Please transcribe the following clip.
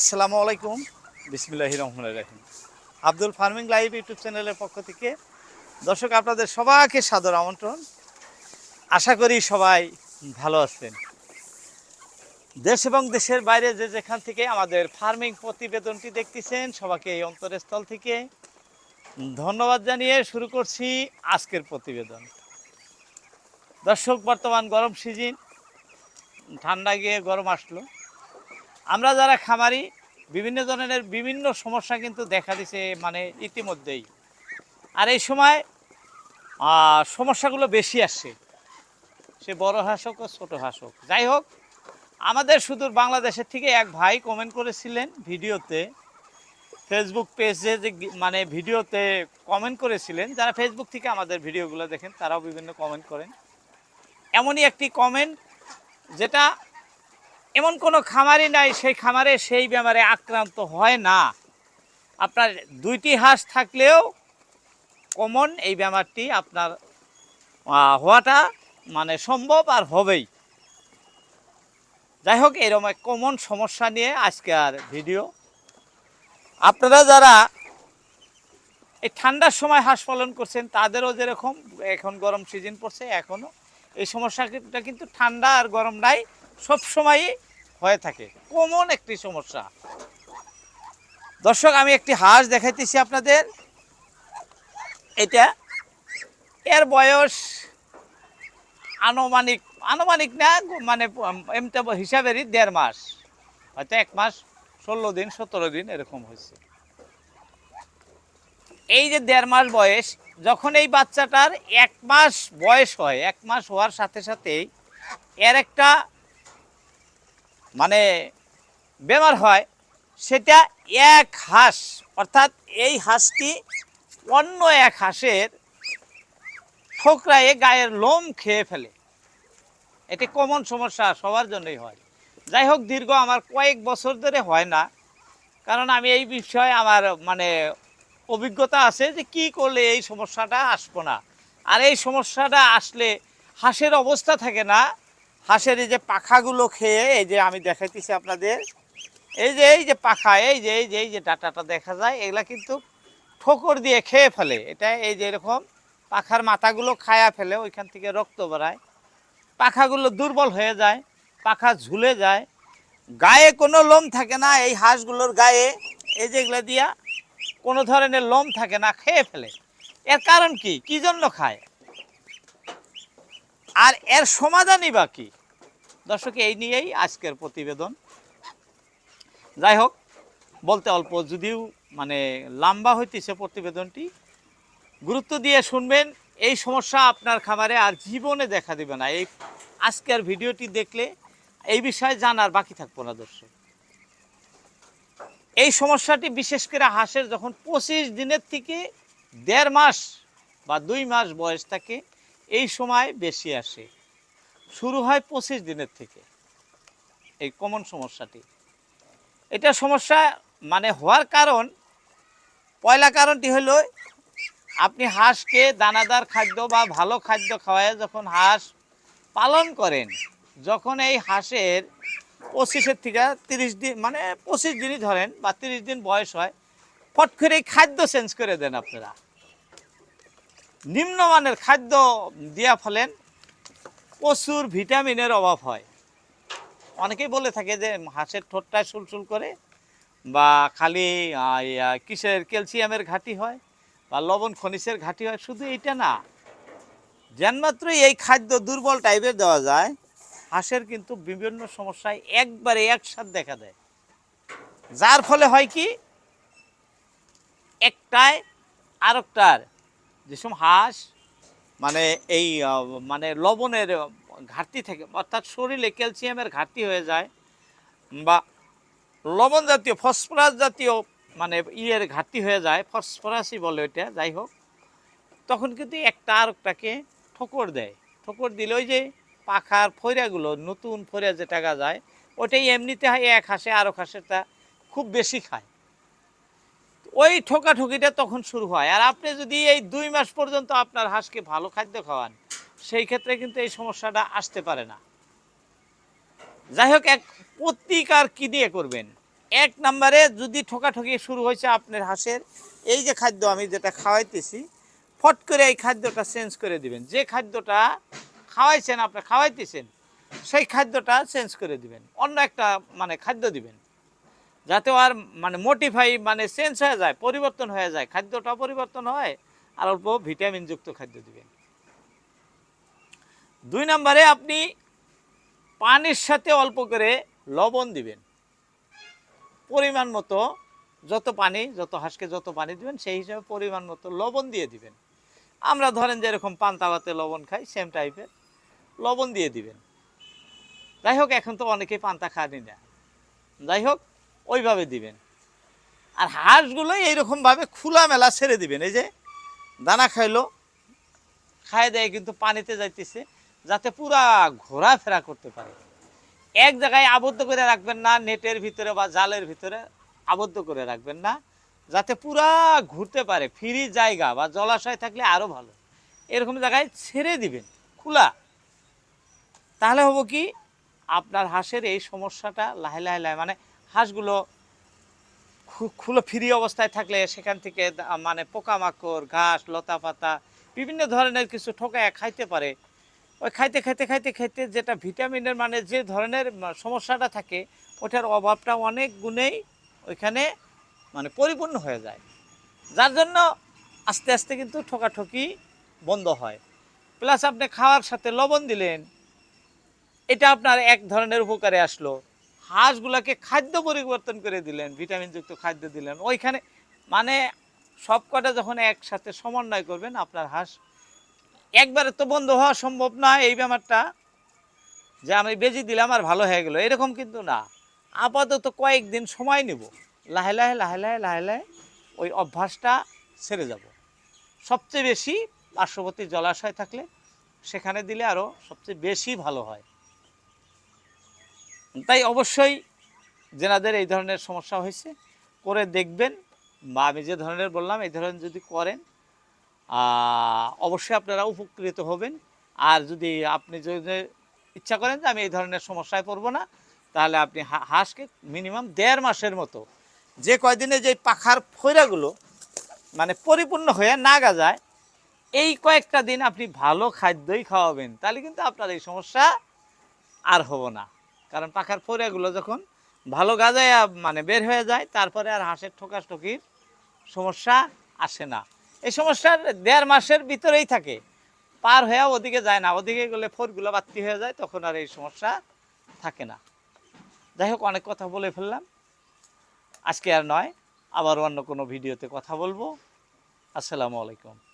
আসসালামু আলাইকুম। বিসমিল্লাহ রহমান রাহিম। আব্দুল ফার্মিং লাইভ ইউটিউব চ্যানেলের পক্ষ থেকে দর্শক আপনাদের সবাইকে সাদর আমন্ত্রণ। আশা করি সবাই ভালো আছেন। দেশ এবং দেশের বাইরে যে যেখান থেকে আমাদের ফার্মিং প্রতিবেদনটি দেখতেছেন, সবাইকে এই অন্তরস্থল থেকে ধন্যবাদ জানিয়ে শুরু করছি আজকের প্রতিবেদন। দর্শক, বর্তমান গরম সিজন। ঠান্ডা গিয়ে গরম আসলো। আমরা যারা খামারি, বিভিন্ন ধরনের বিভিন্ন সমস্যা কিন্তু দেখা দিছে মানে ইতিমধ্যেই। আর এই সময় সমস্যাগুলো বেশি আসছে। সে বড় হাঁস হোক ছোটো হাঁস হোক। যাই হোক, আমাদের সুদূর বাংলাদেশের থেকে এক ভাই কমেন্ট করেছিলেন ভিডিওতে ফেসবুক পেজে যে মানে ভিডিওতে কমেন্ট করেছিলেন, যারা ফেসবুক থেকে আমাদের ভিডিওগুলো দেখেন, তারাও বিভিন্ন কমেন্ট করেন। এমনই একটি কমেন্ট যেটা এমন কোনো খামারই নাই, সেই খামারে সেই বেমারে আক্রান্ত হয় না। আপনার দুইটি হাঁস থাকলেও কমন এই বেমারটি আপনার হওয়াটা মানে সম্ভব আর হবেই। যাই হোক এরকম এক কমন সমস্যা নিয়ে আজকে আর ভিডিও আপনারা যারা এই ঠান্ডার সময় হাঁস পালন করছেন, তাদেরও যেরকম এখন গরম সিজন পড়ছে এখনও এই সমস্যাটা কিন্তু ঠান্ডা আর গরমটাই সবসময়ই হয়ে থাকে। কমন একটি সমস্যা। দর্শক, আমি একটি হাঁস দেখাইতেছি আপনাদের। এটা এর বয়স আনুমানিক আনুমানিক না মানে এমনি হিসাবেরই দেড় মাস। হয়তো এক মাস, ষোলো দিন, সতেরো দিন এরকম হয়েছে। এই যে দেড় মাস বয়স, যখন এই বাচ্চাটার এক মাস বয়স হয়, এক মাস হওয়ার সাথে সাথেই এর একটা মানে বেমার হয়, সেটা এক হাঁস, অর্থাৎ এই হাঁসটি অন্য এক হাঁসের ঠোকরায়ে গায়ের লোম খেয়ে ফেলে। এটি কমন সমস্যা সবার জন্যই হয়। যাই হোক, দীর্ঘ আমার কয়েক বছর ধরে হয় না, কারণ আমি এই বিষয়ে আমার মানে অভিজ্ঞতা আছে যে কি করলে এই সমস্যাটা আসব না। আর এই সমস্যাটা আসলে হাঁসের অবস্থা থাকে না হাঁসের এই যে পাখাগুলো খেয়ে এই যে আমি দেখাইতেছি আপনাদের, এই যে এই যে পাখা, এই যে এই যে এই যে ডাটাটা দেখা যায়, এগুলা কিন্তু ঠোকর দিয়ে খেয়ে ফেলে। এটা এই যে এরকম পাখার মাথাগুলো খায়া ফেলে, ওইখান থেকে রক্ত বেরায়। পাখাগুলো দুর্বল হয়ে যায়, পাখা ঝুলে যায়। গায়ে কোনো লোম থাকে না এই হাঁসগুলোর গায়ে, এই যে যেগুলো দিয়া কোনো ধরনের লোম থাকে না, খেয়ে ফেলে। এর কারণ কি? কি জন্য খায়? আর এর সমাধানই বাকি দর্শক, এই নিয়েই আজকের প্রতিবেদন। যাই হোক, বলতে অল্প, যদিও মানে লম্বা হইতেছে প্রতিবেদনটি, গুরুত্ব দিয়ে শুনবেন, এই সমস্যা আপনার খামারে আর জীবনে দেখা দিবে না। এই আজকের ভিডিওটি দেখলে এই বিষয়ে জানার বাকি থাকব না, দর্শক। এই সমস্যাটি বিশেষ করে হাঁসের যখন পঁচিশ দিনের থেকে দেড় মাস বা দুই মাস বয়স থাকে এই সময় বেশি আসে। শুরু হয় পঁচিশ দিনের থেকে, এই কমন সমস্যাটি। এটা সমস্যা মানে হওয়ার কারণ, পয়লা কারণটি হলো আপনি হাঁসকে দানাদার খাদ্য বা ভালো খাদ্য খাওয়ায় যখন হাঁস পালন করেন, যখন এই হাঁসের পঁচিশের থেকে তিরিশ দিন মানে পঁচিশ দিনই ধরেন বা তিরিশ দিন বয়স হয়, ফট করে খাদ্য চেঞ্জ করে দেন আপনারা। নিম্নমানের খাদ্য দিয়া ফেলেন প্রচুর ভিটামিনের অভাব হয়। অনেকেই বলে থাকে যে হাঁসের ঠোঁটটা সুলসুল করে বা খালি কিসের ক্যালসিয়ামের ঘাটি হয় বা লবণ খনিজের ঘাটি হয়, শুধু এইটা না। যেনমাত্রই এই খাদ্য দুর্বল টাইপের দেওয়া যায়, হাঁসের কিন্তু বিভিন্ন সমস্যায় একবারে একসাথে দেখা দেয়। যার ফলে হয় কি? একটায় আরেকটার যেসব হাঁস মানে এই মানে লবণের ঘাটতি থাকে, অর্থাৎ শরীরে ক্যালসিয়ামের ঘাটতি হয়ে যায় বা লবণ জাতীয়, ফসফরাস জাতীয় মানে ইয়ের ঘাটতি হয়ে যায়, ফসফরাসই বলে ওইটা, যাই হোক। তখন কিন্তু একটা আরেকটাকে ঠোকর দেয়। ঠোকর দিলে ওই যে পাখার ফৈরাগুলো নতুন ফৈরা টাকা যায়, ওটাই এমনিতে হয়, এক হাসে আরও হাঁসেরটা খুব বেশি খায়। ওই ঠোকাঠুকিটা তখন শুরু হয়। আর আপনি যদি এই দুই মাস পর্যন্ত আপনার হাঁসকে ভালো খাদ্য খাওয়ান, সেই ক্ষেত্রে কিন্তু এই সমস্যাটা আসতে পারে না। যাই হোক, এক প্রতিকার কি দিয়ে করবেন? এক নম্বরে যদি ঠোকাঠকি শুরু হয়েছে আপনার হাঁসের, এই যে খাদ্য আমি যেটা খাওয়াইতেছি, ফট করে এই খাদ্যটা চেঞ্জ করে দিবেন। যে খাদ্যটা খাওয়াইছেন, আপনি খাওয়াইতেছেন, সেই খাদ্যটা চেঞ্জ করে দিবেন। অন্য একটা মানে খাদ্য দিবেন। যাতে আর মানে মোটিফাই মানে চেঞ্জ হয়ে যায়, পরিবর্তন হয়ে যায় খাদ্যটা পরিবর্তন হয় আর অল্প ভিটামিনযুক্ত খাদ্য দিবেন। দুই নম্বরে আপনি পানির সাথে অল্প করে লবণ দিবেন। পরিমাণ মতো যত পানি, যত হাঁসকে যত পানি দিবেন, সেই হিসাবে পরিমাণ মতো লবণ দিয়ে দিবেন। আমরা ধরেন যেরকম পান্তা ভাতে লবণ খাই সেম টাইপের লবণ দিয়ে দিবেন। যাই হোক, এখন তো অনেকেই পান্তা খানি না। যাই হোক ওইভাবে দিবেন। আর হাঁসগুলো এইরকমভাবে খোলামেলা ছেড়ে দিবেন। এই যে দানা খাইলো, খায় দেয় কিন্তু পানিতে যাইতেছে, যাতে পুরা ঘোরাফেরা করতে পারে। এক জায়গায় আবদ্ধ করে রাখবেন না, নেটের ভিতরে বা জালের ভিতরে আবদ্ধ করে রাখবেন না, যাতে পুরা ঘুরতে পারে। ফ্রি জায়গা বা জলাশয় থাকলে আরও ভালো। এরকম জায়গায় ছেড়ে দিবেন, খোলা। তাহলে হব কি, আপনার হাঁসের এই সমস্যাটা লাহে লাহে লাহে মানে হাঁসগুলো খুলো ফ্রি অবস্থায় থাকলে সেখান থেকে মানে পোকামাকড়, ঘাস লতা পাতা বিভিন্ন ধরনের কিছু ঠোকায় খাইতে পারে। ওই খাইতে খাইতে খাইতে খাইতে যেটা ভিটামিনের মানে যে ধরনের সমস্যাটা থাকে, ওটার অভাবটা অনেক গুণেই ওইখানে মানে পরিপূর্ণ হয়ে যায়। যার জন্য আস্তে আস্তে কিন্তু ঠকাঠকি বন্ধ হয়। প্লাস আপনি খাওয়ার সাথে লবণ দিলেন, এটা আপনার এক ধরনের উপকারে আসলো। হাঁসগুলোকে খাদ্য পরিবর্তন করে দিলেন, ভিটামিনযুক্ত খাদ্য দিলেন। ওইখানে মানে সব কটা যখন একসাথে সমন্বয় করবেন, আপনার হাঁস একবারে তো বন্ধ হওয়া সম্ভব না, এই ব্যাপারটা যে আমি বেজি দিলাম আর ভালো হয়ে গেল। এরকম কিন্তু না। আপাতত কয়েকদিন সময় নেব। লাহে লাহে লাহে লাহে লাহে লাহে ওই অভ্যাসটা ছেড়ে যাব। সবচেয়ে বেশি পার্শ্ববর্তী জলাশয় থাকলে সেখানে দিলে আরও সবচেয়ে বেশি ভালো হয়। তাই অবশ্যই যেনাদের এই ধরনের সমস্যা হয়েছে। করে দেখবেন, বা আমি যে ধরনের বললাম, এই ধরনের যদি করেন অবশ্যই আপনারা উপকৃত হবেন। আর যদি আপনি যদি ইচ্ছা করেন যে আমি এই ধরনের সমস্যায় পড়ব না, তাহলে আপনি হাঁসকে মিনিমাম দেড় মাসের মতো যে কয়দিনে যে পাখার ফৈরাগুলো মানে পরিপূর্ণ হয়ে না গাজায়, এই কয়েকটা দিন আপনি ভালো খাদ্যই খাওয়াবেন, তাহলে কিন্তু আপনার এই সমস্যা আর হব না। কারণ পাখার ফোড়াগুলো যখন ভালো গাজায় মানে বের হয়ে যায়, তারপরে আর হাঁসের ঠোকাঠকির সমস্যা আসে না। এই সমস্যার দেড় মাসের ভিতরেই থাকে। পার হয়ে ওদিকে যায় না, ওদিকে গেলে ফোরগুলো বাত্তি হয়ে যায়, তখন আর এই সমস্যা থাকে না। যাই হোক, অনেক কথা বলে ফেললাম। আজকে আর নয় আবার অন্য কোনো ভিডিওতে কথা বলব। আসসালামু আলাইকুম।